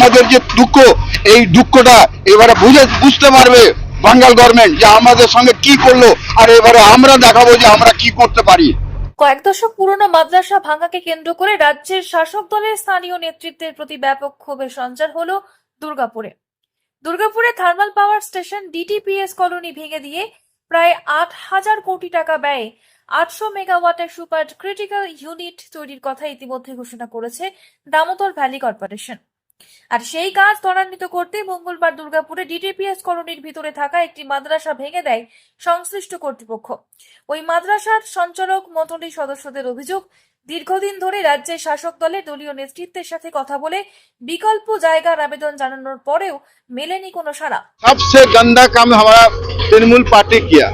আমাদের যে দুঃখ, এই দুঃখটা এবারে বুঝে, বুঝতে পারবে বাঙ্গাল গভর্নমেন্ট যে আমাদের সঙ্গে কি করল আর এবারে আমরা দেখাবো যে আমরা কি করতে পারি। কয়েক দশক পুরনো মাদ্রাসা ভাঙাকে কেন্দ্র করে রাজ্যের শাসক দলের স্থানীয় নেতৃত্বের প্রতি ব্যাপক ক্ষোভের সঞ্চার হলো দুর্গাপুরে। দুর্গাপুরে thermal power station DTPS colony ভেঙে দিয়ে প্রায় আট হাজার কোটি টাকা ব্যয়ে আটশো মেগাওয়াটের সুপার ক্রিটিক্যাল ইউনিট তৈরির কথা ইতিমধ্যে ঘোষণা করেছে দামোদর ভ্যালি কর্পোরেশন। আর সেই কাজ ত্বরান্বিত করতে মঙ্গলবার দুর্গাপুরে ডিটিপিএস কলোনির ভিতরে থাকা একটি মাদ্রাসা ভেঙে দেয় সংশ্লিষ্ট কর্তৃপক্ষ। ওই মাদ্রাসার সঞ্চালক মন্ত্রী সদস্যদের অভিযোগ, দীর্ঘদিন ধরে রাজ্যের শাসক দলের দলীয় নেতৃত্বের সাথে কথা বলে বিকল্প জায়গার আবেদন জানানোর পরেও মেলেনি কোনো সাড়া। সবচেয়ে গন্দা কাম হামারা তৃণমূল পার্টি কিয়া।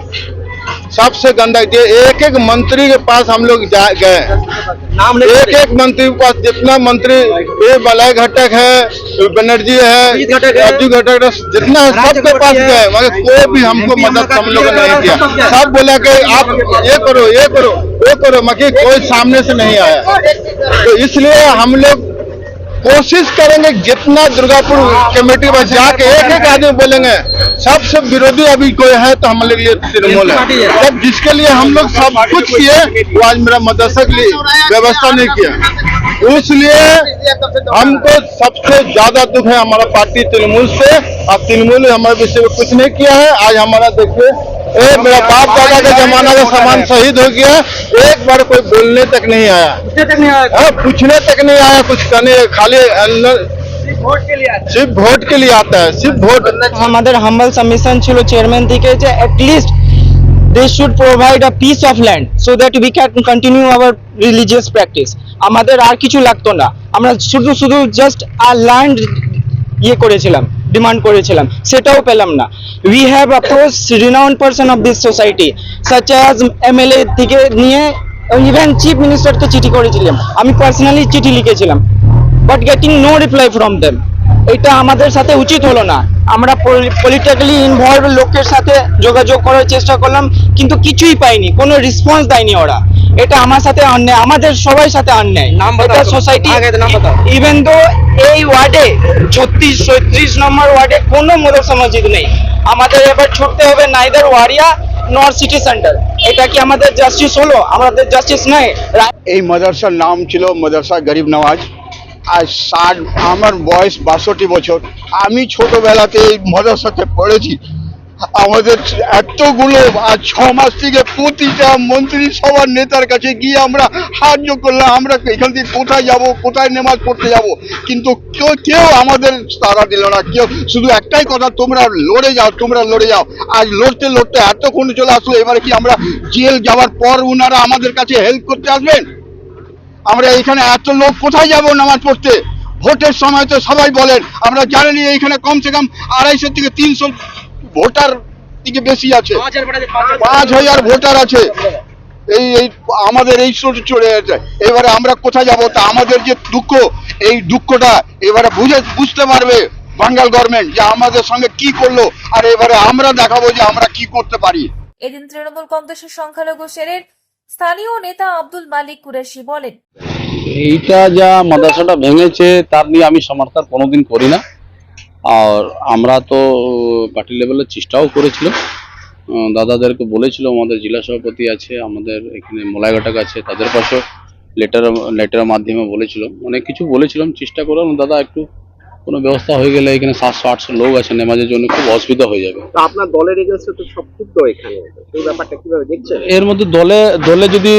सबसे गंदा ये एक एक मंत्री के पास हम लोग गए। नाम एक एक मंत्री के पास जितना मंत्री ये बलय घटक है बनर्जी है अजीत घटक जितना है सबके पास गए मगर कोई भी हमको मदद हम लोग ने नहीं किया। सब सब बोला कि आप ये करो ये करो वो करो मगर कोई सामने से नहीं आया। तो इसलिए हम लोग कोशिश करेंगे जितना दुर्गापुर कमेटी में जाके एक एक आदमी बोलेंगे, सबसे विरोधी अभी कोई है तो हमारे लिए तृणमूल है। जब जिसके लिए हम लोग सब कुछ किए, वो आज मेरा मदरसा के लिए व्यवस्था नहीं किया। इसलिए हमको सबसे ज़्यादा दुख है हमारा पार्टी तृणमूल से। अब तृणमूल हमारे विषय में कुछ नहीं किया है। आज हमारा देखिए ए मेरा बाप दादा का जमाना का सामान शहीद हो गया एक बार कोई बोलने तक नहीं आया तक नहीं आया हाँ, पूछने तक नहीं आया कुछ करने खाली अंदर वोट के लिए आया सिर्फ वोट के लिए आता है सिर्फ वोट আমাদের হাম্বল সাবমিশন ছিল চেয়ারম্যান থেকে যে at least they should provide a piece of land so that we can continue our religious practice আমাদের আর কিছু লাগতো না আমরা শুধু শুধু জাস্ট আর ল্যান্ড ইয়ে করেছিলাম ডিমান্ড করেছিলাম, সেটাও পেলাম না। We have approach renowned person of this society such as MLA থেকে নিয়ে ইভেন চিফ মিনিস্টারকে চিঠি করেছিলাম। আমি পার্সোনালি চিঠি লিখেছিলাম but getting no reply from them এটা আমাদের সাথে উচিত হলো না। আমরা পলিটিক্যালি ইনভলভ লোকের সাথে যোগাযোগ করার চেষ্টা করলাম কিন্তু কিছুই পাইনি কোনো রেসপন্স দেয়নি ওরা। এটা আমার সাথে অন্যায় আমাদের সবাই সাথে অন্যায়। এটা সোসাইটি। ইভেন দো এই ওয়ার্ডে ছত্রিশ ছত্রিশ নম্বর ওয়ার্ডে কোনো মদরসা মসজিদ নেই। আমাদের এবার ছুটতে হবে নাইদার ওয়ারিয়া নর সিটি সেন্টার এটা কি আমাদের জাস্টিস হলো? আমাদের জাস্টিস নাই। এই মাদ্রাসার নাম ছিল মাদ্রাসা গরিব নওয়াজ। আজ ষাট, আমার বয়স বাষট্টি বছর। আমি ছোটবেলাতে এই মাদ্রাসাতে পড়েছি। আমাদের এতগুলো আর ছ মাস থেকে প্রতিটা মন্ত্রী সবার নেতার কাছে গিয়ে আমরা সাহায্য করলাম, আমরা এখান থেকে কোথায় যাব, কোথায় নেমাজ পড়তে যাব? কিন্তু কেউ কেউ আমাদের তারা দিল না। কেউ, শুধু একটাই কথা, তোমরা লড়ে যাও, তোমরা লড়ে যাও। আজ লড়তে লড়তে এতক্ষণ চলে আসলো, এবারে কি আমরা জেল যাওয়ার পর ওনারা আমাদের কাছে হেল্প করতে আসবেন? আমরা এইখানে এত লোক কোথায় যাব নামাজ পড়তে? ভোটের সময় তো সবাই বলেন আমরা জানি এইখানে কমসে কম আড়াইশো থেকে তিনশো ভোটার দিকে বেশি আছে। পাঁচ হাজার ভোটার আছে। এই এই আমাদের এই চলে যাচ্ছে এবারে আমরা কোথায় যাব? তা আমাদের যে দুঃখ এই দুঃখটা এবারে বুঝে বুঝতে পারবে বাঙ্গাল গভর্নমেন্ট যে আমাদের সঙ্গে কি করল আর এবারে আমরা দেখাবো যে আমরা কি করতে পারি। এদিন তৃণমূল কংগ্রেসের সংখ্যালঘু সেরের স্থানীয় নেতা আব্দুল মালিক কুরেশি বলেন, এইটা যা মাদ্রাসাটা ভেঙেছে, তার নিয়ে আমি সমর্থন কোনোদিন করি না। আর আমরা তো পার্টি লেভেলে চেষ্টাও করেছিলাম। দাদাদেরকে বলেছিল আমাদের জেলা সভাপতি আছে, আমাদের এখানে মোলাইঘাটক আছে, তাদের পাশেও লেটার লেটারের মাধ্যমে বলেছিল অনেক কিছু বলেছিলাম, চেষ্টা করলাম। দাদা, একটু কোনো ব্যবস্থা হয়ে গেলে এখানে সাতশো আটশো লোক আছে নেমাজের জন্য খুব অসুবিধা হয়ে যাবে। আপনার দলের এগেন্সে তো সব ক্ষুব্ধ এখানে। সেই ব্যাপারটা কীভাবে দেখছেন? এর মধ্যে দলে দলে যদি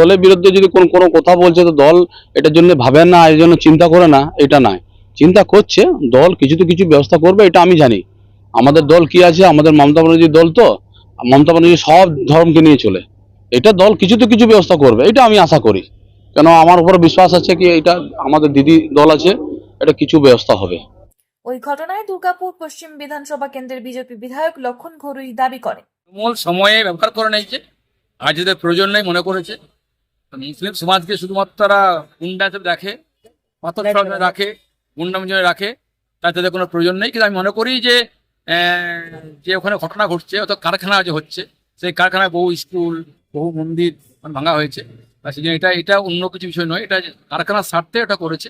দলের বিরুদ্ধে যদি কোন কোনো কথা বলছে তো দল এটার জন্য ভাবে না এর জন্য চিন্তা করে না এটা নয়। চিন্তা করছে দল কিছু তো কিছু ব্যবস্থা করবে এটা আমি জানি। আমাদের দল কি আছে? আমাদের মমতা ব্যানার্জির দল তো। মমতা ব্যানার্জি সব ধর্মকে নিয়ে চলে। এটা দল কিছু তো কিছু ব্যবস্থা করবে এটা আমি আশা করি। কেন আমার উপর বিশ্বাস আছে কি এটা আমাদের দিদি দল আছে। এটা কিছু ব্যবস্থা হবে। ওই ঘটনায় দুর্গাপুর পশ্চিম বিধানসভা কেন্দ্রের বিজেপি বিধায়ক লক্ষণ ঘরুই দাবি করেন। মূল সময়ে ব্যবহার করে নিয়েছে আর যাদের প্রয়োজন নেই মনে করেছে। মুসলিম সমাজকে শুধুমাত্র তারা গুন্ডা হিসেবে রাখে পাথর রাখে। গুন্ডা হিসেবে রাখে তার তাদের কোনো প্রয়োজন নেই। কিন্তু আমি মনে করি যে আহ, যে ওখানে ঘটনা ঘটছে অর্থাৎ কারখানা যে হচ্ছে সেই কারখানায় বহু স্কুল বহু মন্দির মানে ভাঙা হয়েছে। আর সেই জন্য এটা এটা অন্য কিছু বিষয় নয় এটা কারখানার স্বার্থে এটা করেছে।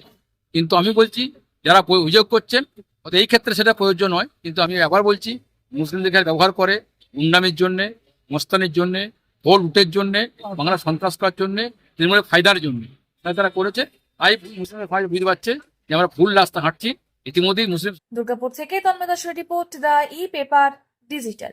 কিন্তু আমি বলছি, যারা অভিযোগ করছেন হয়তো এই ক্ষেত্রে সেটা প্রযোজ্য নয়। কিন্তু আমি আবার বলছি মুসলিমদেরকে ব্যবহার করে গুন্ডামির জন্যে, মস্তানির জন্যে, ভোট উঠের জন্যে বাংলা সন্ত্রাস করার জন্যে, তৃণমূলের ফায়দার জন্যে। তাই তারা করেছে, তাই মুসলিমের বুঝতে পারছে যে আমরা ভুল রাস্তা হাঁটছি। ইতিমধ্যেই মুসলিম দুর্গাপুর থেকে তন্ময় দাসের report, the E paper digital.